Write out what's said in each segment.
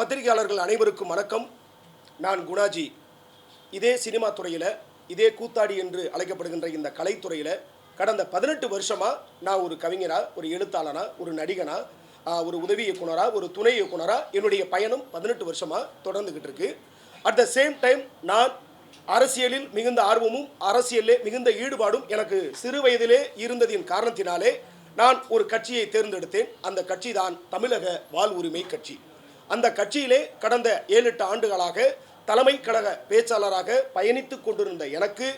பத்திரிகையாளர்கள் அனைவருக்கும் வணக்கம். நான் குணாஜி. இதே சினிமா துறையில் இதே கூத்தாடி என்று அழைக்கப்படுகின்ற இந்த கலைத்துறையில் கடந்த பதினெட்டு வருஷமாக நான் ஒரு கவிஞராக ஒரு எழுத்தாளனா ஒரு நடிகனா ஒரு உதவி இயக்குனராக ஒரு துணை இயக்குனராக என்னுடைய பயணம் பதினெட்டு வருஷமாக தொடர்ந்துக்கிட்டு இருக்கு. அட் த சேம் டைம் நான் அரசியலில் மிகுந்த ஆர்வமும் அரசியலிலே மிகுந்த ஈடுபாடும் எனக்கு சிறு வயதிலே இருந்ததின் காரணத்தினாலே நான் ஒரு கட்சியை தேர்ந்தெடுத்தேன். அந்த கட்சி தான் தமிழக வாழ் உரிமை கட்சி. அந்த கட்சியிலே கடந்த ஏழு எட்டு ஆண்டுகளாக தலைமை கழக பேச்சாளராக பயணித்துக் கொண்டிருந்த எனக்கு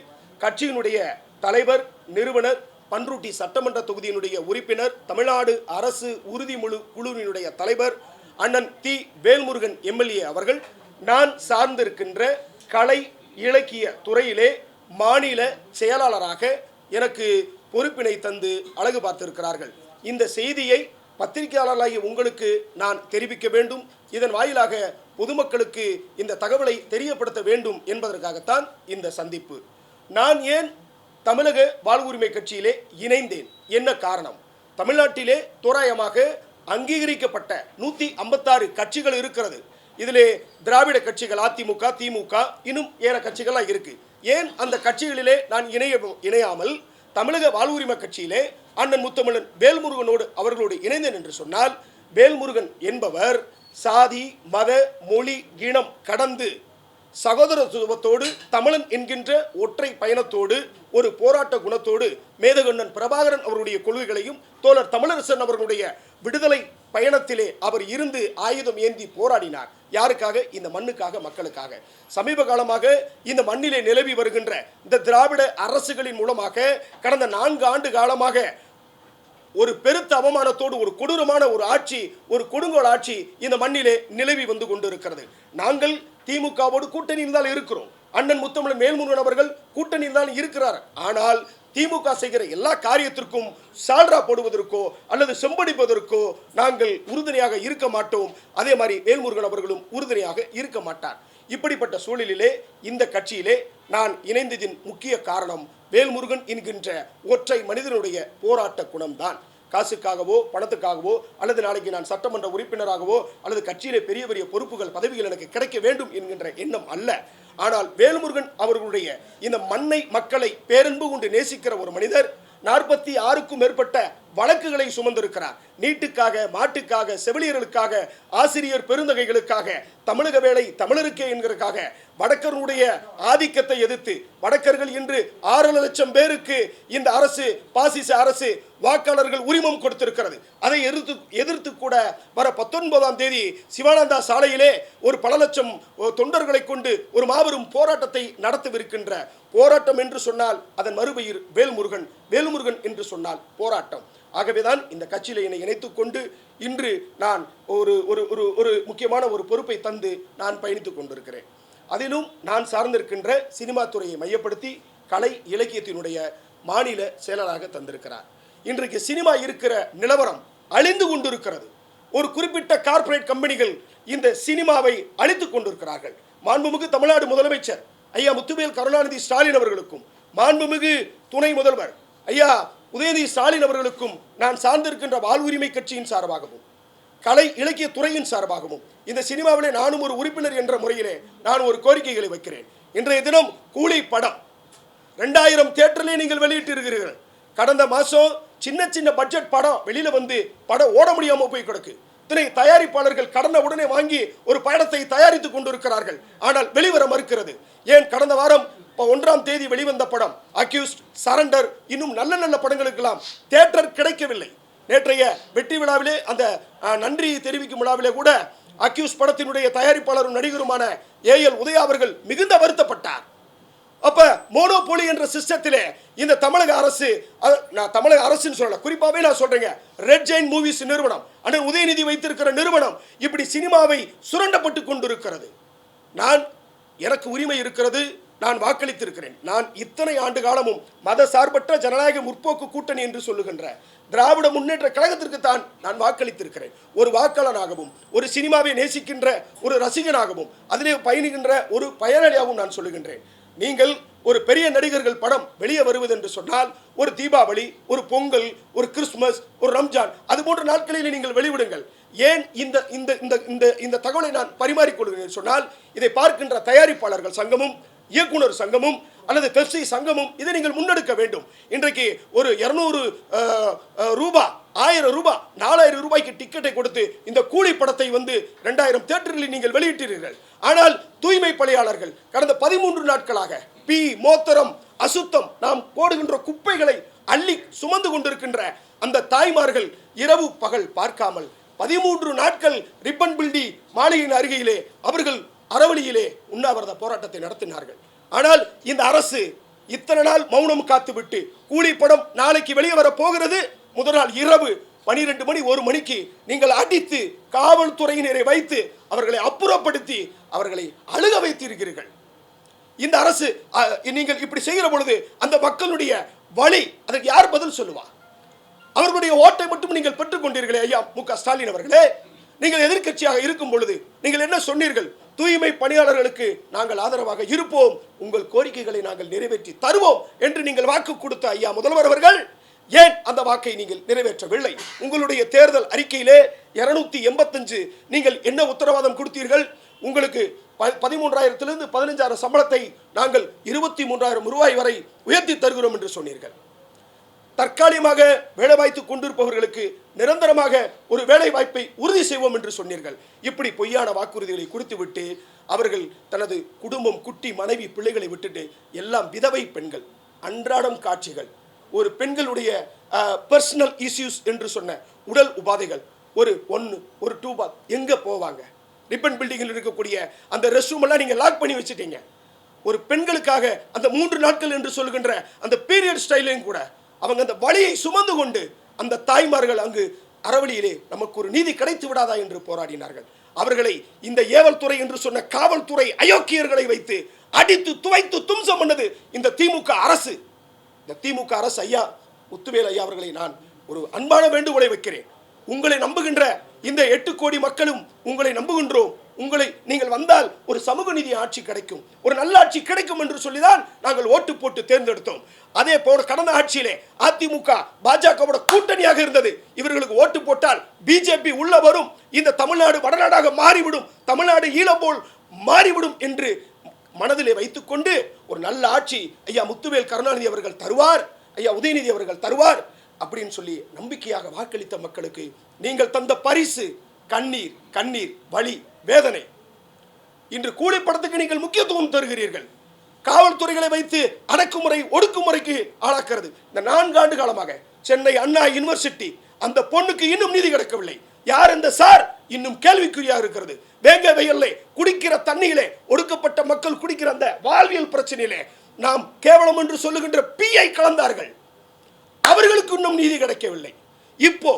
கட்சியினுடைய தலைவர் நிறுவனர் பன்ருட்டி சட்டமன்ற தொகுதியினுடைய உறுப்பினர் தமிழ்நாடு அரசு உறுதிமொழி குழுவினுடைய தலைவர் அண்ணன் தி. வேல்முருகன் எம்எல்ஏ அவர்கள் நான் சார்ந்திருக்கின்ற கலை இலக்கிய துறையிலே மாநில செயலாளராக எனக்கு பொறுப்பினை தந்து அழகு பார்த்திருக்கிறார்கள். இந்த செய்தியை பத்திரிகையாளர்களாகிய உங்களுக்கு நான் தெரிவிக்க வேண்டும். இதன் வாயிலாக பொதுமக்களுக்கு இந்த தகவலை தெரியப்படுத்த வேண்டும் என்பதற்காகத்தான் இந்த சந்திப்பு. நான் ஏன் தமிழக வாழ்வுரிமை கட்சியிலே இணைந்தேன்? என்ன காரணம்? தமிழ்நாட்டிலே தோராயமாக அங்கீகரிக்கப்பட்ட நூற்றி ஐம்பத்தாறு கட்சிகள் இருக்கிறது. இதிலே திராவிட கட்சிகள் அதிமுக திமுக இன்னும் ஏற கட்சிகள்லாம் இருக்கு. ஏன் அந்த கட்சிகளிலே நான் இணைய இணையாமல் தமிழக வாழ்வுரிமை கட்சியிலே அண்ணன் முத்தமிழன் வேல்முருகனோடு அவர்களோடு இணைந்தேன் என்று சொன்னால் வேல்முருகன் என்பவர் சாதி மத மொழி இனம் கடந்து சகோதரத்துவத்தோடு தமிழன் என்கின்ற ஒற்றை பயணத்தோடு ஒரு போராட்ட குணத்தோடு மேதகண்ணன் பிரபாகரன் அவருடைய கொள்கைகளையும் தோழர் தமிழரசன் அவர்களுடைய விடுதலை பயணத்திலே அவர் இருந்து ஆயுதம் ஏந்தி போராடினார். யாருக்காக? இந்த மண்ணுக்காக மக்களுக்காக. சமீப காலமாக இந்த மண்ணிலே நிலவி வருகின்ற இந்த திராவிட அரசுகளின் மூலமாக கடந்த நான்கு ஆண்டு காலமாக ஒரு பெருத்த அவமானத்தோடு ஒரு கொடூரமான ஒரு ஆட்சி ஒரு கொடுங்கோல் ஆட்சி இந்த மண்ணிலே நிலவி வந்து கொண்டிருக்கிறது. நாங்கள் திமுகவோடு கூட்டணியில் தான் இருக்கிறோம். அண்ணன் முத்தமிழ் மேல்முருகன் அவர்கள் கூட்டணியில் தான் இருக்கிறார். ஆனால் திமுக செய்கிற எல்லா காரியத்திற்கும் சால்ரா போடுவதற்கோ அல்லது செம்படிப்பதற்கோ நாங்கள் உறுதுணையாக இருக்க மாட்டோம். அதே மாதிரி வேல்முருகன் அவர்களும் உறுதுணையாக இருக்க மாட்டார். இப்படிப்பட்ட சூழலிலே இந்த கட்சியிலே நான் இணைந்ததின் முக்கிய காரணம் வேல்முருகன் என்கின்ற ஒற்றை மனிதனுடைய போராட்ட குணம்தான். காசுக்காகவோ பணத்துக்காகவோ அல்லது நாளைக்கு நான் சட்டமன்ற உறுப்பினராகவோ அல்லது கட்சியிலே பெரிய பெரிய பொறுப்புகள் பதவிகள் எனக்கு கிடைக்க வேண்டும் என்கின்ற எண்ணம் அல்ல. ஆனால் வேல்முருகன் அவர்களுடைய இந்த மண்ணை மக்களை பேரன்பு கொண்டு நேசிக்கிற ஒரு மனிதர் நாற்பத்தி ஆறுக்கும் மேற்பட்ட வழக்குகளை சுமந்திருக்கிறார். நீட்டுக்காக மாட்டுக்காக செவிலியர்களுக்காக ஆசிரியர் பெருந்தகைகளுக்காக தமிழக வேலை தமிழருக்கே என்கிறதுக்காக வடக்கருடைய ஆதிக்கத்தை எதிர்த்து வடக்கர்கள் இன்று ஆறு லட்சம் பேருக்கு இந்த அரசு பாசிச அரசு வாக்காளர்கள் உரிமம் கொடுத்திருக்கிறது. அதை எதிர்த்து எதிர்த்து கூட வர பத்தொன்பதாம் தேதி சிவானந்தா சாலையிலே ஒரு பல லட்சம் தொண்டர்களை கொண்டு ஒரு மாபெரும் போராட்டத்தை நடத்தவிருக்கின்ற போராட்டம் என்று சொன்னால் அதன் மறுபெயர் வேல்முருகன் வேல்முருகன் என்று சொன்னால் போராட்டம். ஆகவேதான் இந்த கட்சியில் என்னை இணைத்துக் கொண்டு இன்று நான் ஒரு ஒரு ஒரு ஒரு முக்கியமான ஒரு பொறுப்பை தந்து நான் பயணித்துக் கொண்டிருக்கிறேன். அதிலும் நான் சார்ந்திருக்கின்ற சினிமா துறையை மையப்படுத்தி கலை இலக்கியத்தினுடைய மாநில செயலராக தந்திருக்கிறார். இன்றைக்கு சினிமா இருக்கிற நிலவரம் அழிந்து கொண்டிருக்கிறது. ஒரு குறிப்பிட்ட கார்ப்பரேட் கம்பெனிகள் இந்த சினிமாவை அழித்துக் கொண்டிருக்கிறார்கள். மாண்புமிகு தமிழ்நாடு முதலமைச்சர் ஐயா முத்துவேல் கருணாநிதி ஸ்டாலின் அவர்களுக்கும் மாண்புமிகு துணை முதல்வர் ஐயா உதயநிதி ஸ்டாலின் அவர்களுக்கும் நான் சார்ந்திருக்கின்ற வாழ்வுரிமை கட்சியின் சார்பாகவும் கலை இலக்கிய துறையின் சார்பாகவும் இந்த சினிமாவிலே நானும் ஒரு உறுப்பினர் என்ற முறையிலே நான் ஒரு கோரிக்கைகளை வைக்கிறேன். இன்றைய தினம் கூலி படம். ரெண்டாயிரம் தேட்டரிலே நீங்கள் வெளியிட்டு இருக்கிறீர்கள் கடந்த மாதம் சின்ன சின்ன பட்ஜெட் படம் வெளியில வந்து படம் ஓட முடியாமல் போய் கிடக்கு. இத்தனை தயாரிப்பாளர்கள் கடந்த உடனே வாங்கி ஒரு படத்தை தயாரித்துக் கொண்டிருக்கிறார்கள். ஆனால் வெளிவர மறுக்கிறது. ஏன் கடந்த வாரம் இப்போ ஒன்றாம் தேதி வெளிவந்த படம். அக்யூஸ்ட் சரண்டர் இன்னும் நல்ல நல்ல படங்களுக்கெல்லாம் தேட்டர் கிடைக்கவில்லை. நேற்றைய வெற்றி விழாவிலே அந்த நன்றி தெரிவிக்கும் விழாவிலே கூட அக்யூஸ் படத்தினுடைய தயாரிப்பாளரும் நடிகருமான ஏஎல் உதயா அவர்கள் மிகுந்த வருத்தப்பட்டார். அப்ப மோனோபோலி என்ற சிஸ்டத்திலே இந்த தமிழக அரசு நான் தமிழக அரசுன்னு சொல்லல குறிப்பாவே நான் சொல்றேங்க ரெட் ஜெயின் மூவிஸ் நிறுவனம் அண்ணன் உதயநிதி வைத்திருக்கிற நிறுவனம் இப்படி சினிமாவை சுரண்டப்பட்டு கொண்டிருக்கிறது. நான் எனக்கு உரிமை இருக்கிறது நான் வாக்களித்திருக்கிறேன். நான் இத்தனை ஆண்டு காலமும் மத சார்பற்ற ஜனநாயக முற்போக்கு கூட்டணி என்று சொல்லுகின்ற திராவிட முன்னேற்ற கழகத்திற்கு தான் நான் வாக்களித்திருக்கிறேன். ஒரு வாக்காளனாகவும் ஒரு சினிமாவை நேசிக்கின்ற ஒரு ரசிகனாகவும் அதிலே பயணிக்கின்ற ஒரு பயனாளியாகவும் நான் சொல்லுகின்றேன். நீங்கள் ஒரு பெரிய நடிகர்கள் படம் வெளியே வருவது என்று சொன்னால் ஒரு தீபாவளி ஒரு பொங்கல் ஒரு கிறிஸ்துமஸ் ஒரு ரம்ஜான் அது போன்ற நாட்களில் நீங்கள் வெளிவிடுங்கள். ஏன் இந்த இந்த இந்த இந்த இந்த தகவலை நான் பரிமாறிக்கொள்கிறேன் சொன்னால் இதை பார்க்கின்ற தயாரிப்பாளர்கள் சங்கமும் இயக்குனர் சங்கமும் அல்லது பெப்சி சங்கமும் இதை நீங்கள் முன்னெடுக்க வேண்டும். இன்றைக்கு ஒரு இருநூறு ரூபா ஆயிரம் ரூபாய் நாலாயிரம் ரூபாய்க்கு டிக்கெட்டை கொடுத்து இந்த கூலி படத்தை வந்து ரெண்டாயிரம் தேட்டரில் நீங்கள் வெளியிட்டீர்கள். ஆனால் தூய்மை பணியாளர்கள் கடந்த பதிமூன்று நாட்களாக பி மோத்தரம் அசுத்தம் நாம் போடுகின்ற குப்பைகளை அள்ளி சுமந்து கொண்டிருக்கின்ற அந்த தாய்மார்கள் இரவு பகல் பார்க்காமல் பதிமூன்று நாட்கள் ரிப்பன் பில்டி மாளிகையின் அருகிலே அவர்கள் அறவழியிலே உண்ணாவிரத போராட்டத்தை நடத்தினார்கள். ஆனால் இந்த அரசு இத்தனை நாள் மௌனம் காத்துவிட்டு கூலி படம் நாளைக்கு வெளியே வர போகிறது? முதல் நாள் இரவு பனிரெண்டு மணி ஒரு மணிக்கு நீங்கள் அடித்து காவல்துறையினரை வைத்து அவர்களை அப்புறப்படுத்தி அவர்களை அழுக வைத்திருக்கிறீர்கள். இந்த அரசு நீங்கள் இப்படி செய்கிற பொழுது அந்த மக்களுடைய வழி அதற்கு யார் பதில் சொல்லுவா? அவர்களுடைய ஓட்டை மட்டும் நீங்கள் பெற்றுக் கொண்டீர்களே ஐயா மு க ஸ்டாலின் அவர்களே. நீங்கள் எதிர்க்கட்சியாக இருக்கும் பொழுது நீங்கள் என்ன சொன்னீர்கள்? தூய்மை பணியாளர்களுக்கு நாங்கள் ஆதரவாக இருப்போம். உங்கள் கோரிக்கைகளை நாங்கள் நிறைவேற்றி தருவோம் என்று நீங்கள் வாக்கு கொடுத்த ஐயா முதல்வர் அவர்கள் ஏன் அந்த வாக்கை நீங்கள் நிறைவேற்றவில்லை? உங்களுடைய தேர்தல் அறிக்கையிலே இருநூத்தி எண்பத்தஞ்சு நீங்கள் என்ன உத்தரவாதம் கொடுத்தீர்கள்? உங்களுக்கு ப- பதிமூன்றாயிரத்திலிருந்து பதினஞ்சாயிரம் சம்பளத்தை நாங்கள் இருபத்தி மூன்றாயிரம் ரூபாய் வரை உயர்த்தி தருகிறோம் என்று சொன்னீர்கள். தற்காலிகமாக வேலைவாய்த்து கொண்டிருப்பவர்களுக்கு நிரந்தரமாக ஒரு வேலை வாய்ப்பை உறுதி செய்வோம் என்று சொன்னீர்கள். இப்படி பொய்யான வாக்குறுதிகளை கொடுத்துவிட்டு அவர்கள் தனது குடும்பம் குட்டி மனைவி பிள்ளைகளை விட்டுட்டு எல்லாம் விதவை பெண்கள் அன்றாடம் காட்சிகள் ஒரு பெண்களுடைய பர்சனல் இஷ்யூஸ் என்று சொன்ன உடல் உபாதைகள் ஒரு ஒன்று ஒரு டூ பாத் எங்கே போவாங்க? ரிப்பன் பில்டிங்கில் இருக்கக்கூடிய அந்த ரெஸ்ட் ரூம் எல்லாம் நீங்கள் லாக் பண்ணி வச்சுட்டீங்க. ஒரு பெண்களுக்காக அந்த மூன்று நாட்கள் என்று சொல்கின்ற அந்த பீரியட் ஸ்டைலையும் கூட அவங்க அந்த வழியை சுமந்து கொண்டு அந்த தாய்மார்கள் அங்கு அறவழியிலே நமக்கு ஒரு நீதி கிடைத்து விடாதா என்று போராடினார்கள். அவர்களை இந்த ஏவல் துறை என்று சொன்ன காவல்துறை அயோக்கியர்களை வைத்து அடித்து துவைத்து தும்சம் பண்ணது இந்த திமுக அரசு. இந்த திமுக அரசு ஐயா முத்துவேல் ஐயா அவர்களை நான் ஒரு அன்பான வேண்டுகோளை வைக்கிறேன். உங்களை நம்புகின்ற இந்த எட்டு கோடி மக்களும் உங்களை நம்புகின்றோம். உங்களை நீங்கள் வந்தால் ஒரு சமூக நீதி ஆட்சி கிடைக்கும். ஒரு நல்ல ஆட்சி கிடைக்கும் என்று சொல்லிதான் நாங்கள் ஓட்டு போட்டு தேர்ந்தெடுத்தோம். அதே போல கடந்த ஆட்சியிலே அதிமுக பாஜகவோட கூட்டணியாக இருந்தது. இவர்களுக்கு ஓட்டு போட்டால் பிஜேபி உள்ள வரும். இந்த தமிழ்நாடு வடநாடாக மாறிவிடும். தமிழ்நாடு ஈழம் போல் மாறிவிடும் என்று மனதிலே வைத்துக்கொண்டு ஒரு நல்ல ஆட்சி ஐயா முத்துவேல் கருணாநிதி அவர்கள் தருவார். ஐயா உதயநிதி அவர்கள் தருவார். அப்படின்னு சொல்லி நம்பிக்கையாக வாக்களித்த மக்களுக்கு நீங்கள் தந்த பரிசு கண்ணீர் கண்ணீர் வலி வேதனை. இன்று கூலிப்படத்துக்கு நீங்கள் முக்கியத்துவம் தருகிறீர்கள். காவல்துறைகளை வைத்து அடக்குமுறை ஒடுக்குமுறைக்கு ஆளாக்கிறது. இந்த நான்கு ஆண்டு காலமாக சென்னை அண்ணா யுனிவர்சிட்டி அந்த பொண்ணுக்கு இன்னும் நீதி கிடைக்கவில்லை. யார் இந்த சார்? இன்னும் கேள்விக்குறியாக இருக்கிறது. வேங்க வெயில்லை குடிக்கிற தண்ணியிலே ஒடுக்கப்பட்ட மக்கள் குடிக்கிற அந்த வாழ்வியல் பிரச்சனையிலே நாம் கேவலம் என்று சொல்லுகின்ற பிஐ கலந்தார்கள். அவர்களுக்கு இன்னும் நீதி கிடைக்கவில்லை. இப்போ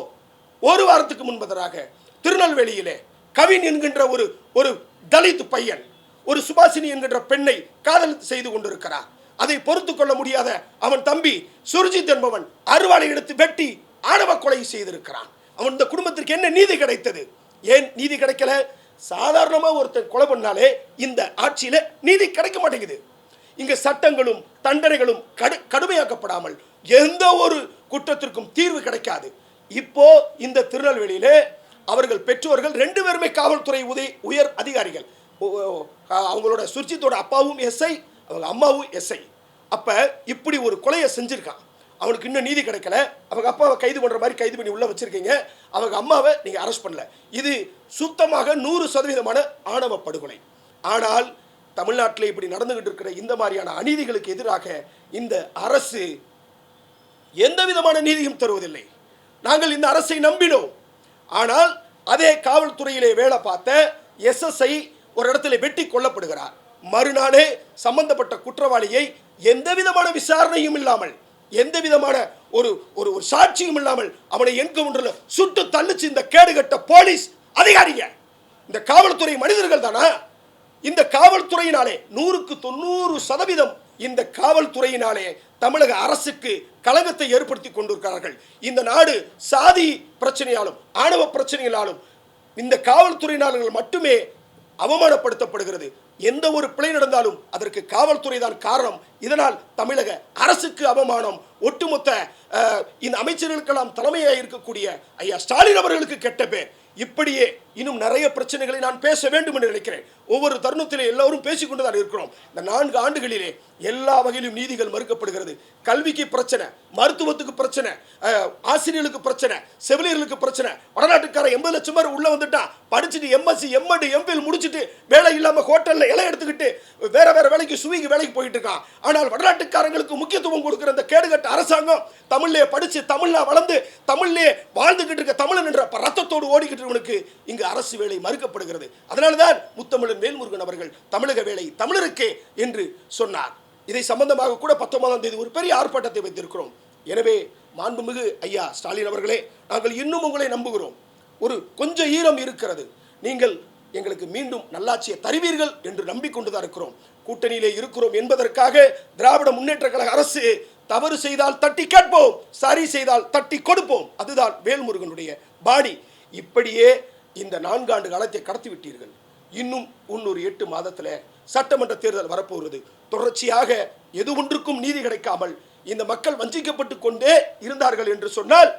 ஒரு வாரத்துக்கு முன்பதராக திருநெல்வேலியிலே கவின் என்கின்ற ஒரு ஒரு தலித் பையன் ஒரு சுபாசினி என்கின்ற பெண்ணை காதல் செய்து கொண்டிருக்கிறார். அதை பொறுத்து கொள்ள முடியாத அவன் தம்பி சுர்ஜித் என்பவன் அருவாளை எடுத்து வெட்டி ஆணவ கொலை செய்திருக்கிறான். அவன் இந்த குடும்பத்திற்கு என்ன நீதி கிடைத்தது? ஏன் நீதி கிடைக்கல? சாதாரணமா ஒருத்தன் கொலை பண்ணாலே இந்த ஆட்சியில நீதி கிடைக்க மாட்டேங்குது. இங்க சட்டங்களும் தண்டனைகளும் கடு கடுமையாக்கப்படாமல் எந்த ஒரு குற்றத்திற்கும் தீர்வு கிடைக்காது. இப்போ இந்த திருநெல்வேலியிலே அவர்கள் பெற்றோர்கள் ரெண்டு பேருமே காவல்துறை உதவி உயர் அதிகாரிகள். ஓ- ஓ- அவங்களோட சுர்ஜித்தோட அப்பாவும் எஸ்ஐ அவங்க அம்மாவும் எஸ்ஐ. அப்போ இப்படி ஒரு கொலையை செஞ்சுருக்கான். அவனுக்கு இன்னும் நீதி கிடைக்கல. அவங்க அப்பாவை கைது பண்ணுற மாதிரி கைது பண்ணி உள்ளே வச்சுருக்கீங்க. அவங்க அம்மாவை நீங்கள் அரெஸ்ட் பண்ணல. இது சுத்தமாக நூறு சதவீதமான ஆணவ படுகொலை. ஆனால் தமிழ்நாட்டில் இப்படி நடந்துகிட்டு இருக்கிற இந்த மாதிரியான அநீதிகளுக்கு எதிராக இந்த அரசு எந்த விதமான நீதியும் தருவதில்லை. நாங்கள் இந்த அரசை நம்பினோம். ஆனால் அதே காவல்துறையிலே வேலை பார்த்த எஸ்எஸ்ஐ ஒரு இடத்துல வெட்டி கொல்லப்படுகிறார். மறுநாளே சம்பந்தப்பட்ட குற்றவாளியை எந்த விதமான விசாரணையும் இல்லாமல் எந்த விதமான ஒரு ஒரு ஒரு சாட்சியும் இல்லாமல் அவனை என்கவுண்டரில் சுட்டு தள்ளிச்சு இந்த கேடுகட்ட போலீஸ் அதிகாரிங்க. இந்த காவல்துறை மனிதர்கள் தானா? இந்த காவல்துறையினாலே நூறுக்கு தொண்ணூறு சதவீதம் இந்த காவல்துறையினாலே தமிழக அரசுக்கு கழகத்தை ஏற்படுத்தி கொண்டிருக்கிறார்கள். இந்த நாடு சாதி பிரச்சனையாலும் ஆணவ பிரச்சனைகளாலும் இந்த காவல்துறையினாளர்கள் மட்டுமே அவமானப்படுத்தப்படுகிறது. எந்த ஒரு பிழை நடந்தாலும் அதற்கு காவல்துறை தான் காரணம். இதனால் தமிழக அரசுக்கு அவமானம். ஒட்டுமொத்த இந்த அமைச்சர்களுக்கெல்லாம் தலைமையாக இருக்கக்கூடிய ஐயா ஸ்டாலின் அவர்களுக்கு கெட்ட பேர். இப்படியே இன்னும் நிறைய பிரச்சனைகளை நான் பேச வேண்டும் என்று நினைக்கிறேன். ஒவ்வொரு தருணத்திலே எல்லோரும் பேசிக்கொண்டு தான் இருக்கிறோம். இந்த நான்கு ஆண்டுகளிலே எல்லா வகையிலும் நீதிகள் மறுக்கப்படுகிறது. கல்விக்கு பிரச்சனை மருத்துவத்துக்கு பிரச்சனை ஆசிரியர்களுக்கு பிரச்சனை செவிலியர்களுக்கு பிரச்சனை வடநாட்டுக்கார எண்பது லட்சம் பேர் உள்ள வந்துட்டான். படிச்சுட்டு எம்எஸ்சி எம்எடு எம்பிஎல் முடிச்சுட்டு வேலை இல்லாமல் ஹோட்டலில் இலை எடுத்துக்கிட்டு வேற வேற வேலைக்கு சுவிக்கு வேலைக்கு போயிட்டு இருக்கான் ஆனால் வடநாட்டுக்காரங்களுக்கு முக்கியத்துவம் கொடுக்குற அந்த கேடுகட்ட அரசாங்கம் தமிழ்லயே படித்து தமிழில் வளர்ந்து தமிழ்லேயே வாழ்ந்துகிட்டு இருக்க தமிழன் என்ற ரத்தத்தோடு ஓடிக்கிட்டு இருக்கவனுக்கு இங்கு அரசு வேலை மறுக்கப்படுகிறது. அதனால்தான் முத்தமிழன் வேல்முருகன் அவர்கள் தமிழக வேலை தமிழருக்கே என்று சொன்னார். இதை சம்பந்தமாக கூட பத்தொன்பதாம் தேதி ஒரு பெரிய ஆர்ப்பாட்டத்தை வைத்திருக்கிறோம். எனவே மாண்புமிகு ஐயா ஸ்டாலின் அவர்களே நாங்கள் இன்னும் உங்களை நம்புகிறோம். ஒரு கொஞ்சம் ஈரம் இருக்கிறது. நீங்கள் எங்களுக்கு மீண்டும் நல்லாட்சியை தருவீர்கள் என்று நம்பிக்கொண்டுதான் இருக்கிறோம். கூட்டணியிலே இருக்கிறோம் என்பதற்காக திராவிட முன்னேற்ற கழக அரசு தவறு செய்தால் தட்டி கேட்போம் சரி செய்தால் தட்டி கொடுப்போம். அதுதான் வேல்முருகனுடைய பாடி. இப்படியே இந்த நான்காண்டு காலத்தை கடத்தி விட்டீர்கள். இன்னும் இன்னொரு எட்டு மாதத்தில் சட்டமன்ற தேர்தல் வரப்போகிறது. தொடர்ச்சியாக எது ஒன்றுக்கும் நீதி கிடைக்காமல் இந்த மக்கள் வஞ்சிக்கப்பட்டு கொண்டே இருந்தார்கள் என்று சொன்னால்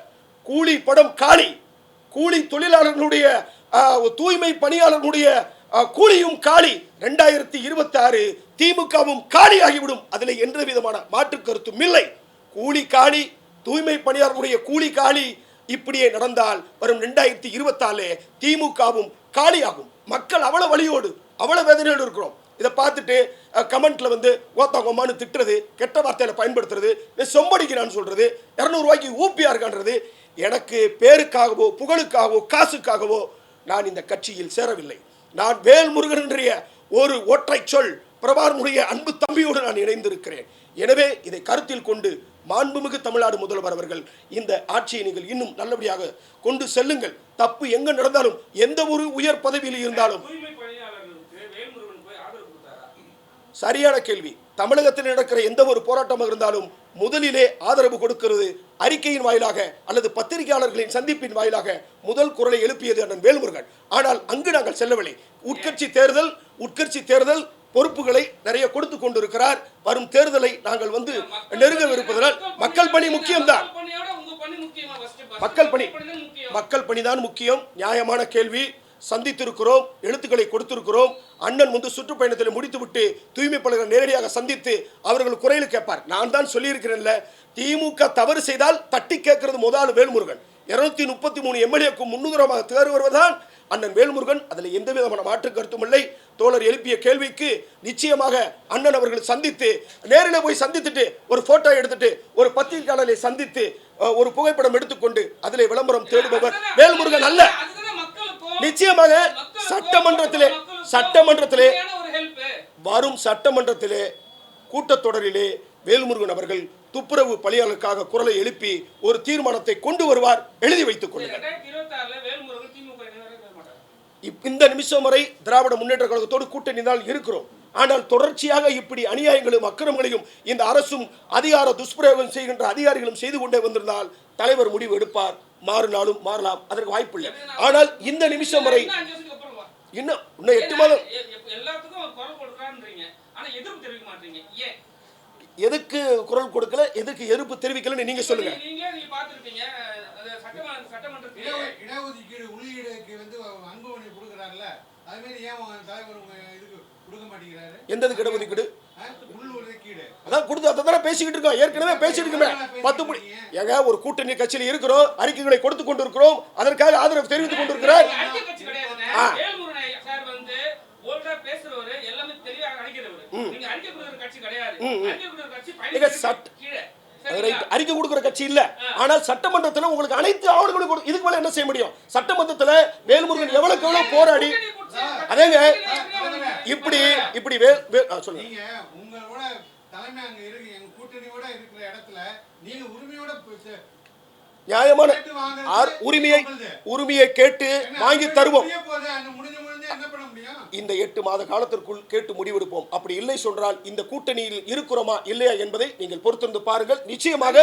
கூலி படம் காலி. கூலி தொழிலாளர்களுடைய தூய்மை பணியாளர்களுடைய கூலியும் காலி ரெண்டாயிரத்தி இருபத்தி ஆறு திமுகவும் காலி ஆகிவிடும் அதில் எந்த விதமான மாற்று கருத்தும் இல்லை. கூலி காலி தூய்மை பணியாளர்களுடைய கூலி காலி இப்படியே நடந்தால் வரும் ரெண்டாயிரத்தி இருபத்தாலே திமுகவும் காலியாகும். மக்கள் அவ்வளோ வழியோடு அவ்வளோ வேதனையோடு இருக்கிறோம். இதை பார்த்துட்டு கமெண்ட்டில் வந்து ஓத்தாங்கம்மான்னு திட்டுறது கெட்ட வார்த்தையில் பயன்படுத்துறது சொம்படிக்கிறான்னு சொல்கிறது இரநூறுவாய்க்கு ஊப்பியாக இருக்கான்றது எனக்கு பேருக்காகவோ புகழுக்காகவோ காசுக்காகவோ நான் இந்த கட்சியில் சேரவில்லை. நான் வேல்முருகன் என்ற ஒரு ஒற்றை சொல் பிரபாரனுடைய அன்பு தம்பியோடு நான் இணைந்திருக்கிறேன். எனவே இதை கருத்தில் கொண்டு மாண்புமிகு தமிழ்நாடு முதல்வர் அவர்கள் இந்த ஆட்சியை நீங்கள் இன்னும் நல்லபடியாக கொண்டு செல்லுங்கள். தப்பு எங்கு நடந்தாலும் எந்த ஒரு உயர் பதவியில் இருந்தாலும் தூய்மை பணியாளர்களுக்கு வேல்முருகன் போய் ஆதரவு கொடுத்தாரா சரியான கேள்வி. தமிழகத்தில் நடக்கிற எந்த ஒரு போராட்டமாக இருந்தாலும் முதலிலே ஆதரவு கொடுக்கிறது அறிக்கையின் வாயிலாக அல்லது பத்திரிகையாளர்களின் சந்திப்பின் வாயிலாக முதல் குரலை எழுப்பியது அண்ணன் வேல்முருகன். ஆனால் அங்கு நாங்கள் செல்லவில்லை. உட்கட்சி தேர்தல் உட்கட்சி தேர்தல் பொறுப்புகளை நிறைய கொடுத்து கொண்டிருக்கிறார். வரும் தேர்தலை நாங்கள் வந்து நெருங்கவிருப்பதனால் மக்கள் பணி முக்கியம்தான். மக்கள் பணி மக்கள் பணி தான் மக்கள் பணிதான் முக்கியம். நியாயமான கேள்வி. சந்தித்திருக்கிறோம் எழுத்துக்களை கொடுத்திருக்கிறோம். அண்ணன் வந்து சுற்றுப்பயணத்தில் முடித்துவிட்டு தூய்மை பணிகளை நேரடியாக சந்தித்து அவர்கள் குறையில் கேட்பார். நான் தான் சொல்லியிருக்கிறேன்ல திமுக தவறு செய்தால் தட்டி கேட்கிறது முதல் வேல்முருகன். இருநூத்தி முப்பத்தி மூணு எம்எல்ஏக்கு முன்னுதரமாக தேர்வு வருவதுதான் அண்ணன் வேல்முருகன். அதில் எந்த விதமான மாற்று கருத்தும் இல்லை. தோழர் எழுப்பிய கேள்விக்கு நிச்சயமாக அண்ணன் அவர்கள் சந்தித்து நேரில் போய் சந்தித்துட்டு ஒரு போட்டோ எடுத்துட்டு ஒரு பத்திரிகையாளரை சந்தித்து ஒரு புகைப்படம் எடுத்துக்கொண்டு அதிலே விளம்பரம் தேடுபவர் வேல்முருகன் அல்ல. நிச்சயமாக சட்டமன்றத்திலே சட்டமன்றத்திலே வரும் சட்டமன்றத்திலே கூட்டத்தொடரிலே வேல்முருகன் அவர்கள் துப்புரவு பணியாளருக்காக குரலை எழுப்பி ஒரு தீர்மானத்தை கொண்டு வருவார். எழுதி வைத்துக் கொள்ளுங்கள். இப்- இந்த நிமிஷம் வரை திராவிட முன்னேற்ற கழகத்தோடு கூட்டணி தான் இருக்கிறோம். ஆனால் தொடர்ச்சியாக இப்படி அநியாயங்களும் அக்கிரமங்களையும் இந்த அரசும் அதிகார துஷ்பிரயோகம் செய்கின்ற அதிகாரிகளும் செய்து கொண்டே வந்திருந்தால் தலைவர் முடிவு எடுப்பார். மாறினாலும் மாறலாம். அதற்கு வாய்ப்பில்லை ஆனால் இந்த நிமிஷம் வரை இன்னும் எட்டு மாதம். எ- எ- எல்லாத்துக்கும் அவர் குரல் கொடுக்குறான்றீங்க ஆனா எதிர்ப்பு தெரிவிக்க மாட்டீங்க. ஏன்? எதுக்கு குரல் கொடுக்கல எதுக்கு எதிர்ப்பு தெரிவிக்கலன்னு நீங்க சொல்லுங்க. இட- இடஒதுக்கீடு அதான் கொடுத்து அதை தானே பேசிக்கிட்டு இருக்கோம். ஏற்கனவே பேசிட்டு இருக்கோமே பத்து மணி ஏங்க ஒரு கூட்டணி கட்சியில் இருக்கிறோம். அறிக்கைகளை கொடுத்து கொண்டிருக்கிறோம். அதற்காக ஆதரவு தெரிவித்துக் கொண்டிருக்கிறார். அறிக்கை கொடுக்கிற கட்சி இல்ல. ஆனால் சட்டமன்றத்தில் உங்களுக்கு அனைத்து ஆவணங்களும் இதுக்கு மேல என்ன செய்ய முடியும்? சட்டமன்றத்தில் வேல்முருகன் எவ்வளவுக்கு எவ்வளவு போராடி அதேங்க. இப்படி இப்படி வே வே- ஆ, சொல்லுங்க. தலைமை அங்க இருக்கு எங்க கூட்டணியோட இருக்கிற இடத்துல நீங்க உரிமையோட நியாயமான உரிமையை. உரிமையை கேட்டு வாங்கி தருவோம். முடிய போகுது, அந்த முடிஞ்சு முடிஞ்சு என்ன பண்ண முடியும்? இந்த எட்டு மாத காலத்திற்குள் கேட்டு முடிவெடுப்போம். அப்படி இல்லை சொன்னால் இந்த கூட்டணியில் இருக்கிறோமா இல்லையா என்பதை நீங்கள் பொறுத்திருந்து பாருங்கள். நிச்சயமாக?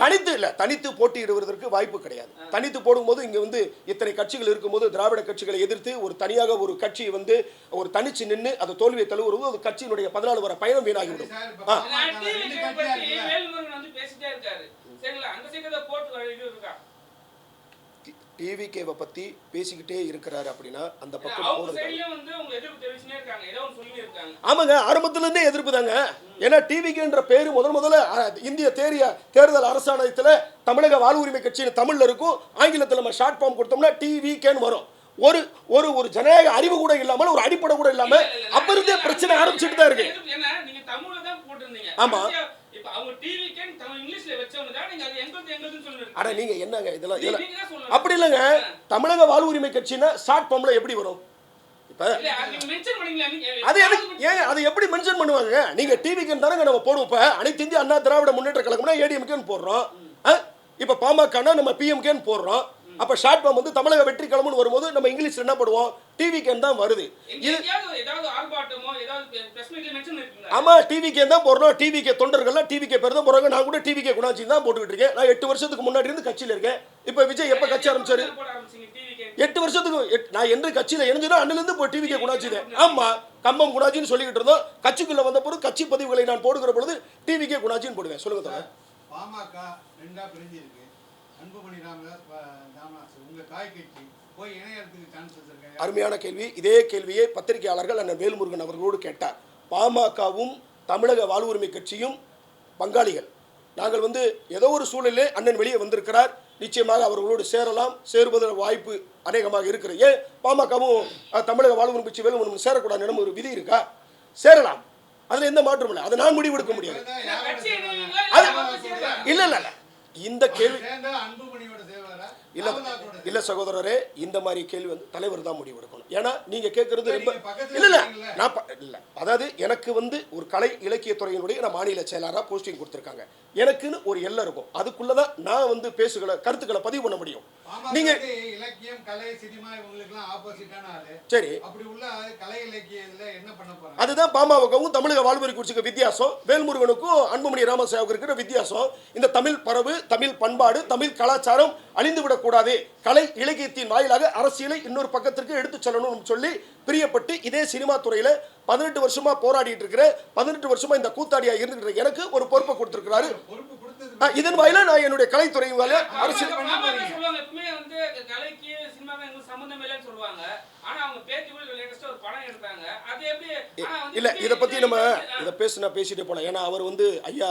தனித்து இல்ல? தனித்து போட்டியிடுவதற்கு வாய்ப்பு கிடையாது. தனித்து போடும்போது இங்க வந்து இத்தனை கட்சிகள் இருக்கும்போது திராவிட கட்சிகளை எதிர்த்து ஒரு தனியாக ஒரு கட்சி வந்து ஒரு தனிச்சு நின்று அந்த தோல்வியை தழுவுறது அது கட்சியினுடைய பதினாலு வர பயணம் வீணாகிவிடும். ஆ. டிவிகேவை பத்தி பேசிக்கிட்டே இருக்கிறாரு அப்படின்னா அந்த பக்கம் இருக்காங்க. ஆமாங்க ஆரம்பத்துல இருந்தே எதிர்ப்பு தாங்க. ஏன்னா டிவிக்குன்ற பேரு முதல் முதல்ல இந்திய தேரிய தேர்தல் அரசாணையத்துல தமிழக வாழ் உரிமை கட்சின்னு தமிழ்ல இருக்கும். ஆங்கிலத்துல நம்ம ஷார்ட் ஃபார்ம் கொடுத்தோம்னா டிவிகேன்னு வரும். ஒரு ஒரு ஒரு ஜனநாயக அறிவு கூட இல்லாமல் ஒரு அடிப்படை கூட இல்லாம அப்ப இருந்தே பிரச்சனை ஆரம்பிச்சுட்டு தான் இருக்கு. எதிர்ப்பு நீங்க தமிழ்ல தான் போட்டிருந்தீங்க ஆமா. கடைசியா இப்ப அவங்க டிவிக்கு தமிழ் இங்கிலீஷ்ல வச்சவங்க தான் நீங்க அது எங்களுக்கு எங்களுக்குன்னு சொல்லிருக்கீங்க அட நீங்க என்னங்க இதெல்லாம் இதெல்லாம்? நீங்க தான் சொல்லணும். அப்படி இல்லைங்க. தமிழக வாழ் உரிமை கட்சின்னா ஷார்ட் ஃபார்ம்ல எப்படி வரும்? இப்ப இல்ல அது நீங்க மென்ஷன் பண்ணீங்களா? நீங்க அது எதுக்கு ஏன் அதை எப்படி மென்ஷன் பண்ணுவாங்க? நீங்க டிவிக்கு தானங்க நம்ம போடுவோம். இப்ப அனைத்து இந்திய அண்ணா திராவிட முன்னேற்ற கழகம்னா ஏடிஎம்கேன்னு போடுறோம். ஆ? இப்ப பாமகனா நம்ம பிஎம்கேன்னு போடுறோம். அப்ப ஷார்ட் ஃபார்ம் வந்து தமிழக வெற்றி கழகம்னு வரும்போது நம்ம இங்கிலீஷ்ல என்ன போடுவோம் டிவிக்கேன்னு தான் வருது. எங்க எங்கேயாவது ஏதாவது ஆர்ப்பாட்டமோ ஏதாவது பிரஸ் மீட்ல மென்ஷன் இருக்குங்களா? ஆமா டிவிக்கே தான் போடுறோம் டிவிக்கே தொண்டர்கள்லாம் டிவிக்கே பேர் தான் போடுறாங்க. நான் கூட டிவிக்கே குணாச்சி தான் போட்டுக்கிட்டு இருக்கேன். நான் எட்டு வருஷத்துக்கு முன்னாடி இருந்து கட்சியில இருக்கேன். இப்ப விஜய் எப்ப கட்சி ஆரம்பிச்சாரு? எட்டு வருஷத்துக்கு எட்- நான் என்று கட்சியில இணைஞ்சதோ அண்ணிலிருந்து இப்போ டிவிக்கு குணாச்சிதேன் ஆமா கம்பம் குணாச்சின்னு சொல்லிக்கிட்டு இருந்தோம். கட்சிக்குள்ள வந்த பொழுது கட்சி பதிவுகளை நான் போடுகிற பொழுது டிவிக்கே குணாச்சின்னு போடுவேன். சொல்லுங்க தவிர பாமக ரெண்டா பிரிஞ்சிருக்கு. அன்புமணி ராமதாஸ் அருமையான கேள்வி. இதே கேள்வியை பத்திரிகையாளர்கள் அண்ணன் வேல்முருகன் அவர்களோடு கேட்டார். பாமகவும் தமிழக வாழ்வுரிமை கட்சியும் பங்காளிகள். நாங்கள் வந்து ஏதோ ஒரு சூழலிலே அண்ணன் வெளியே வந்திருக்கிறார். நிச்சயமாக அவர்களோடு சேரலாம். சேருவதற்கு வாய்ப்பு அநேகமாக இருக்கிறது. ஏன்? பாமகவும் தமிழக வாழ்வுரிமை கட்சி வேலுமணி சேரக்கூடாது நம்ம ஒரு விதி இருக்கா? சேரலாம். அதுல எந்த மாற்றமும் இல்லை. அதை நான் முடிவெடுக்க முடியாது. இல்ல இல்ல. இந்த கேள்வி இல்ல இல்ல சகோதரரே இந்த மாதிரி கேள்வி வந்து தலைவர் தான் முடிவு எடுக்கணும். ஏன்னா நீங்க கேட்கறது ரொம்ப இல்ல இல்ல? நான் இல்ல. அதாவது எனக்கு வந்து ஒரு கலை இலக்கிய துறையினுடைய நான் மாநில செயலாளரா போஸ்டிங் கொடுத்துருக்காங்க. எனக்குன்னு ஒரு எல்லை இருக்கும். அதுக்குள்ளதான் நான் வந்து பேசுகளை கருத்துக்களை பதிவு பண்ண முடியும். நீங்க வந்து இலக்கியம் கலை சினிமா இவங்களுக்குலாம் ஆப்போசிட்டான ஆளு. சரி. அப்படி உள்ள ஆளு கலை இலக்கியத்துல என்ன பண்ண போறாங்க? அதுதான் பாமகவுக்கும் தமிழக வாழ்வுரி குறிச்சிக்க வித்தியாசம். வேல்முருகனுக்கும் அன்புமணி ராமசாவுக்கு இருக்கிற வித்தியாசம். இந்த தமிழ் பரவு தமிழ் பண்பாடு தமிழ் கலாச்சாரம் அழிந்து விடக்கூடாது கலை இலக்கியத்தின் வாயிலாக அரசியலை இன்னொரு பக்கத்திற்கு எடுத்துச் செல்லணும்னு சொல்லி பிரியப்பட்டு இதே சினிமா துறையில பதினெட்டு வருஷமா போராடிட்டு இருக்கிற பதினெட்டு வருஷமா இந்த கூத்தாடியா இருந்துகிட்டு எனக்கு ஒரு பொறுப்பை கொடுத்திருக்கிறாரு. இதன் வாயிலா நான் என்னுடைய கலைத்துறை வாயில அரசியல் கூட இல்ல இதை பத்தி நம்ம இதை பேசினா பேசிட்டே போலாம். ஏன்னா அவர் வந்து ஐயா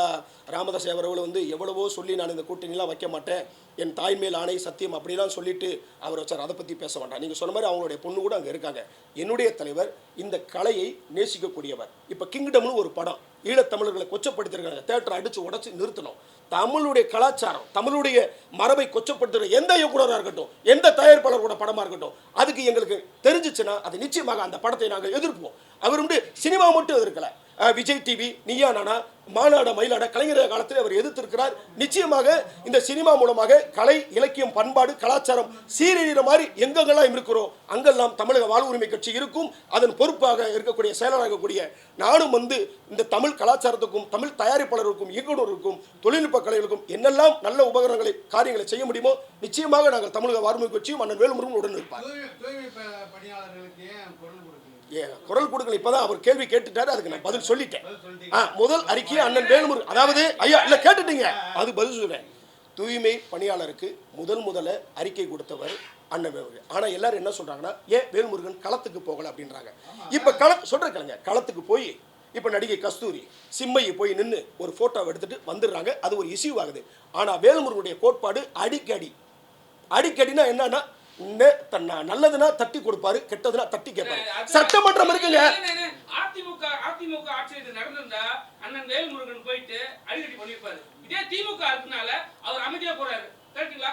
ராமதாஸ் அவர்கள் வந்து எவ்வளவோ சொல்லி நான் இந்த கூட்டணிலாம் வைக்க மாட்டேன். என் தாய் மேல் ஆணை சத்தியம் அப்படிலாம் சொல்லிட்டு அவர் வச்சார். அதை பத்தி பேச வேண்டாம். நீங்க சொன்ன மாதிரி அவங்களுடைய பொண்ணு கூட அங்க இருக்காங்க. என்னுடைய தலைவர் இந்த கலையை நேசிக்கக்கூடியவர். இப்ப கிங்டம்னு ஒரு படம் ஈழத்தமிழர்களை கொச்சப்படுத்திருக்காங்க. தேட்டரை அடிச்சு உடைச்சு நிறுத்தணும். தமிழுடைய கலாச்சாரம் தமிழுடைய மரபை கொச்சப்படுத்துகிற எந்த இயக்குனராக இருக்கட்டும் எந்த தயாரிப்பாளரோட படமா இருக்கட்டும் அதுக்கு எங்களுக்கு தெரிஞ்சிச்சுன்னா அது நிச்சயமாக அந்த படத்தை நாங்கள் எதிர்ப்போம். அவருடைய சினிமா மட்டும் எதிர்க்கலை. விஜய் டிவி நீயா நானா மாநாட மயிலாட கலைஞர் காலத்தில் அவர் எதிர்த்திருக்கிறார். நிச்சயமாக இந்த சினிமா மூலமாக கலை இலக்கியம் பண்பாடு கலாச்சாரம் சீரழிகிற மாதிரி எங்கெங்கெல்லாம் இருக்கிறோம் அங்கெல்லாம் தமிழக வாழ்வுரிமை கட்சி இருக்கும். அதன் பொறுப்பாக இருக்கக்கூடிய செயலராக இருக்கக்கூடிய நானும் வந்து இந்த தமிழ் கலாச்சாரத்துக்கும் தமிழ் தயாரிப்பாளருக்கும் இயக்குனருக்கும் தொழில்நுட்ப கலைகளுக்கும் என்னெல்லாம் நல்ல உபகரணங்களை காரியங்களை செய்ய முடியுமோ நிச்சயமாக நாங்கள் தமிழக வாழ்வுரிமை கட்சியும் அண்ணன் வேலுமுருகன் உடன் இருப்பார் குரல் கொடுக்கல இப்பதான் அவர் கேள்வி கேட்டுட்டாரு அதுக்கு நான் பதில் சொல்லிட்டேன். ஆ, முதல் அறிக்கையை அண்ணன் வேலுமுருகன் அதாவது ஐயா இல்ல கேட்டுட்டீங்க. அது பதில் சொல்றேன். தூய்மை பணியாளருக்கு முதல் முதல்ல அறிக்கை கொடுத்தவர் அண்ணன் வேலுமுருகன். ஆனா எல்லாரும் என்ன சொல்றாங்கன்னா ஏன் வேல்முருகன் களத்துக்கு போகல அப்படின்றாங்க. இப்ப கள கலைங்க களத்துக்கு போய் இப்ப நடிகை கஸ்தூரி சிம்மையை போய் நின்று ஒரு போட்டோவை எடுத்துட்டு வந்துடுறாங்க. அது ஒரு இஷ்யூ ஆகுது. ஆனா வேல்முருகனுடைய கோட்பாடு அடிக்கடி அடிக்கடினா என்னன்னா நல்லதுன்னா தட்டி கொடுப்பாரு கெட்டதுன்னா தட்டி கேட்பாரு. சட்டமன்றம் இருக்குங்க. அதிமுக அதிமுக ஆட்சி இது நடந்திருந்தா அண்ணன் வேல்முருகன் போயிட்டு அடிக்கடி பண்ணிருப்பாரு இதே திமுக இருக்கனால அவர் அமைதியா போறாரு. கரெக்டுங்களா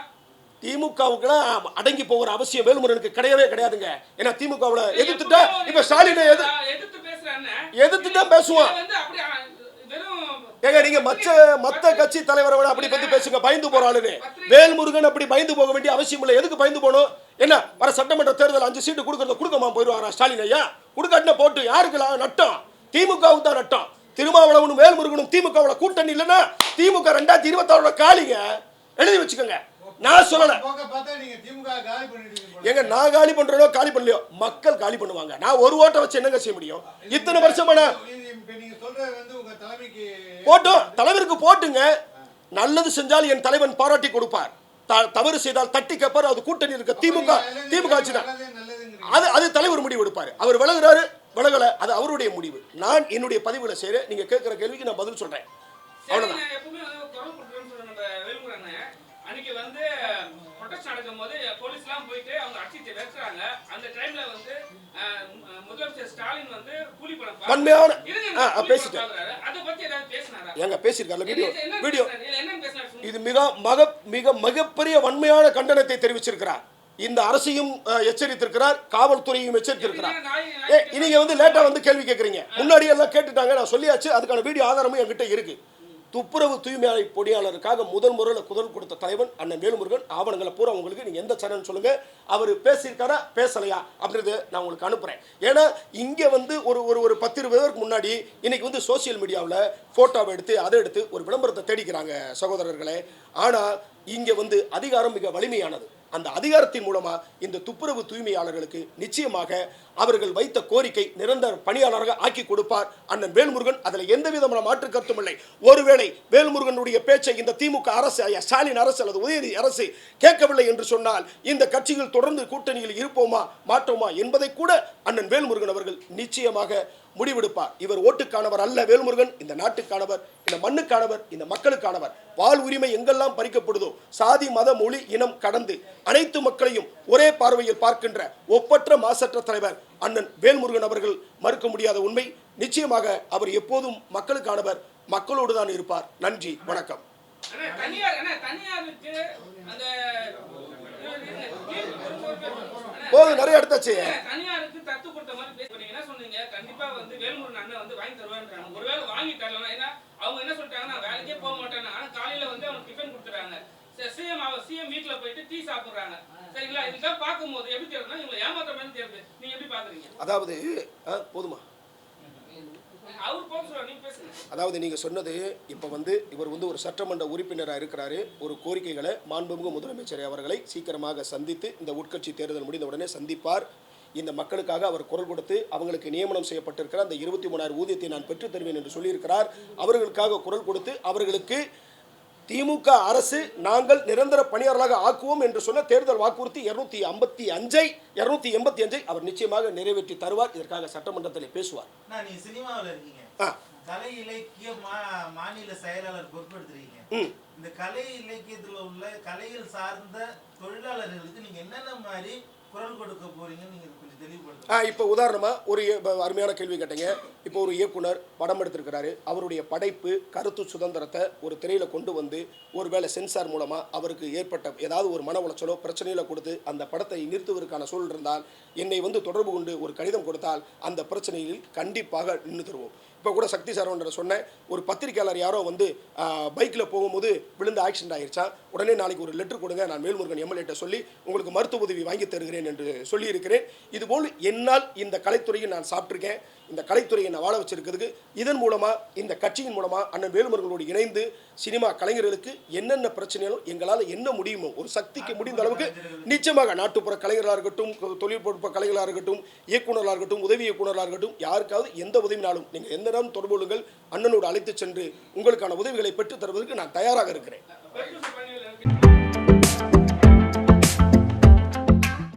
திமுகவுக்குலாம் அடங்கி போகிற அவசியம் வேலுமுருகனுக்கு கிடையவே கிடையாதுங்க. ஏன்னா திமுகவுல எதிர்த்துட்டா இப்ப ஸ்டாலினை எது எதிர்த்து எதிர்த்து தான் பேசுவான் இதை வந்து அப்படி அ, வெறும் ஏங்க நீங்க மற்ற மத்த கட்சி தலைவரை விட அப்படி பத்தி பேசுங்க. பயந்து போறாளுன்னு வேல்முருகன் அப்படி பயந்து போக வேண்டிய அவசியம் இல்லை. எதுக்கு பயந்து போகணும்? என்ன வர சட்டமன்ற தேர்தல் அஞ்சு சீட்டு கொடுக்கறத கொடுக்கமா போயிடுவாரா ஸ்டாலின் ஐயா? கொடுக்காட்டின போட்டு யாருக்கு நட்டம்? திமுகவுக்கு தான் நட்டம். திருமாவளவனும் வேல்முருகனும் திமுகவோட கூட்டணி இல்லைன்னா திமுக ரெண்டாயிரத்தி இருபத்தாறோட காலிங்க. எழுதி வச்சுக்கோங்க. நான் சொல்லல. எங்க நான் காலி பண்றேனோ காலி பண்ணலையோ? மக்கள் காலி பண்ணுவாங்க. நான் ஒரு ஓட்டை வச்சு என்னங்க செய்ய முடியும்? இத்தனை வருஷமா போட்டோம் தலைவருக்கு போட்டுங்க. நல்லது செஞ்சால் என் தலைவன் பாராட்டி கொடுப்பார். த- தவறு செய்தால் தட்டி கேட்பார். அது கூட்டணி இருக்க திமுக திமுக ஆட்சி தான் அது அது தலைவர் முடிவு எடுப்பாரு. அவர் விலகுறாரு விலகல அது அவருடைய முடிவு. நான் என்னுடைய பதிவுகளை செய்கிறேன் நீங்க கேட்குற கேள்விக்கு நான் பதில் வந்து நடக்கும்போது போலீஸ்லாம் போயிட்டு அவங்க அடிச்சு வெறுக்கிறாங்க. அந்த டைம்ல வந்து வன்மையான- பேசிட்டேன். எங்க பேசியிருக்காருல வீடியோ வீடியோ. இது மிக மக மிக மிகப்பெரிய வன்மையான கண்டனத்தை தெரிவிச்சிருக்கிறார். இந்த அரசையும் எச்சரித்திருக்கிறார் காவல்துறையும் எச்சரித்திருக்கிறார். ஏ நீங்க வந்து லேட்டா வந்து கேள்வி கேட்குறீங்க முன்னாடி எல்லாம் கேட்டுட்டாங்க நான் சொல்லியாச்சு அதுக்கான வீடியோ ஆதாரமும் என்கிட்ட இருக்கு. துப்புரவு தூய்மையாளை பொடியாளருக்காக முதல் முறையில் குதல் கொடுத்த தலைவன் அண்ணன் வேலுமுருகன் ஆவணங்களை பூரா உங்களுக்கு நீங்கள் எந்த சேனல் சொல்லுங்கள் அவர் பேசியிருக்காரா பேசலையா அப்படின்றத நான் உங்களுக்கு அனுப்புகிறேன் ஏன்னா இங்கே வந்து ஒரு ஒரு ஒரு பத்து இருபது பேருக்கு முன்னாடி இன்னைக்கு வந்து சோசியல் மீடியாவில் ஃபோட்டோவை எடுத்து அதை எடுத்து ஒரு விளம்பரத்தை தேடிக்கிறாங்க சகோதரர்களே. ஆனால் இங்கே வந்து அதிகாரம் மிக வலிமையானது. அந்த அதிகாரத்தின் மூலமாக இந்த துப்புரவு தூய்மையாளர்களுக்கு நிச்சயமாக அவர்கள் வைத்த கோரிக்கை நிரந்தர பணியாளராக ஆக்கி கொடுப்பார். அண்ணன் வேல்முருகன் அதில் எந்த விதமான மாற்று கருத்தும் இல்லை. ஒருவேளை வேல்முருகனுடைய பேச்சை இந்த திமுக அரசு ஸ்டாலின் அரசு அல்லது உதயநிதி அரசு கேட்கவில்லை என்று சொன்னால் இந்த கட்சிகள் தொடர்ந்து கூட்டணியில் இருப்போமா மாற்றோமா என்பதை கூட அண்ணன் வேல்முருகன் அவர்கள் நிச்சயமாக முடிவெடுப்பார். இவர் ஓட்டுக்கானவர் அல்ல வேல்முருகன் இந்த நாட்டுக்கானவர் இந்த மண்ணுக்கானவர் இந்த மக்களுக்கானவர். வாழ் உரிமை எங்கெல்லாம் பறிக்கப்படுதோ சாதி மத மொழி இனம் கடந்து அனைத்து மக்களையும் ஒரே பார்வையில் பார்க்கின்ற ஒப்பற்ற மாசற்ற தலைவர் அண்ணன் வேல்முருகன் அவர்கள் மறுக்க முடியாத உண்மை. நிச்சயமாக அவர் எப்போதும் மக்களுக்கானவர். மக்களோடு தான் இருப்பார். நன்றி வணக்கம். போதும் நிறைய எடுத்தாச்சு. கண்டிப்பா வந்து வேல்முருகன் அண்ணன் வந்து வாங்கி தருவான்றாங்க ஒருவேளை வாங்கி தரலாம் ஏன்னா அவங்க என்ன சொல்லிட்டாங்க நான் வேலைக்கே போக மாட்டேன் ஆனா காலையில வந்து அவங்க டிஃபன் கொடுத்துறாங்க சிஎம் சிஎம் வீட்ல போயிட்டு டீ சாப்பிடுறாங்க. சரிங்களா? இதுக்காக பார்க்கும்போது எப்படி தெரியுதுன்னா இவங்க ஏமாத்த மாதிரி தெரியுது. நீங்க எப்படி பாக்குறீங்க அதாவது போதுமா? அதாவது நீங்கள் சொன்னது இப்போ வந்து இவர் வந்து ஒரு சட்டமன்ற உறுப்பினராக இருக்கிறாரு. ஒரு கோரிக்கைகளை மாண்புமிகு முதலமைச்சர் அவர்களை சீக்கிரமாக சந்தித்து இந்த உட்கட்சி தேர்தல் முடிந்த உடனே சந்திப்பார். இந்த மக்களுக்காக அவர் குரல் கொடுத்து அவங்களுக்கு நியமனம் செய்யப்பட்டிருக்கிற அந்த இருபத்தி மூணாயிரம் ஊதியத்தை நான் பெற்றுத் தருவேன் என்று சொல்லியிருக்கிறார். அவர்களுக்காக குரல் கொடுத்து அவர்களுக்கு திமுக அரசு நாங்கள் நிரந்தர பணியாளர்களாக ஆக்குவோம் என்று சொன்ன தேர்தல் வாக்குறுதி இருநூத்தி ஐம்பத்தி அஞ்சை இருநூத்தி எண்பத்தி அஞ்சை அவர் நிச்சயமாக நிறைவேற்றி தருவார். இதற்காக சட்டமன்றத்தில் பேசுவார். கலை இலக்கிய மாநில செயலாளர் பொறுப்பெடுத்திருக்கீங்க ம். இந்த கலை இலக்கியத்துல உள்ள கலைகள் சார்ந்த தொழிலாளர்களுக்கு நீங்க என்னென்ன மாதிரி குரல் கொடுக்க போறீங்கன்னு நீங்க இப்போ உதாரணமாக ஒரு அருமையான கேள்வி கேட்டீங்க. இப்போ ஒரு இயக்குனர் படம் எடுத்திருக்கிறாரு. அவருடைய படைப்பு கருத்து சுதந்திரத்தை ஒரு திரையில் கொண்டு வந்து ஒருவேளை சென்சார் மூலமாக அவருக்கு ஏற்பட்ட ஏதாவது ஒரு மன உளைச்சலோ பிரச்சனையில கொடுத்து அந்த படத்தை நிறுத்துவதற்கான சூழல் இருந்தால் என்னை வந்து தொடர்பு கொண்டு ஒரு கடிதம் கொடுத்தால் அந்த பிரச்சனையில் கண்டிப்பாக நின்று தருவோம் இப்போ கூட சக்தி சரவணன் சொன்னேன். ஒரு பத்திரிகையாளர் யாரோ வந்து பைக்கில் போகும்போது விழுந்து ஆக்சிடென்ட் ஆயிருச்சா உடனே நாளைக்கு ஒரு லெட்டர் கொடுங்க. நான் மேல்முருகன் எம்எல்ஏட்ட சொல்லி உங்களுக்கு மருத்துவ உதவி வாங்கி தருகிறேன் என்று சொல்லியிருக்கிறேன். இதுபோல் என்னால் இந்த கலைத்துறையை நான் சாப்பிட்ருக்கேன் இந்த கலைத்துறையை நான் வாழ வச்சிருக்கிறதுக்கு இதன் மூலமாக இந்த கட்சியின் மூலமாக அண்ணன் வேலுமர்களோடு இணைந்து சினிமா கலைஞர்களுக்கு என்னென்ன பிரச்சனைகளும் எங்களால் என்ன முடியுமோ ஒரு சக்திக்கு முடிந்த அளவுக்கு நிச்சயமாக நாட்டுப்புற கலைஞர்களாக இருக்கட்டும் தொழில்நுட்ப கலைஞர்களாக இருக்கட்டும் இயக்குநர்களாக இருக்கட்டும் உதவி இயக்குனர்களாக இருக்கட்டும் யாருக்காவது எந்த உதவினாலும் நீங்கள் எந்த நேரம் தொடர்பு கொள்ளுங்கள் அண்ணனோடு அழைத்து சென்று உங்களுக்கான உதவிகளை பெற்றுத் தருவதற்கு நான் தயாராக இருக்கிறேன்.